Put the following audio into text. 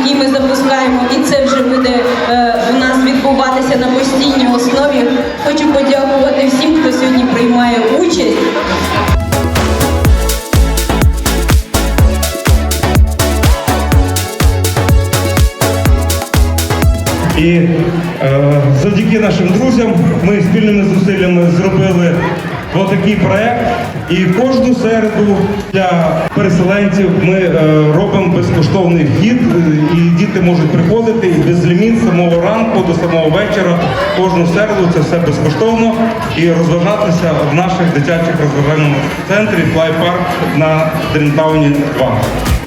який ми запускаємо, і це вже буде е, у нас відбуватися на постійній основі. Хочу подякувати всім, хто сьогодні приймає участь. І е, завдяки нашим друзям ми спільними зусиллями зробили отакий проект. І кожну середу для переселенців ми е, робимо безкоштовний вхід, е, і діти можуть приходити і безліміт з самого ранку до самого вечора. Кожну середу це все безкоштовно і розважатися в наших дитячих розважальному центрі Флай Парк на Дрінтауні 2.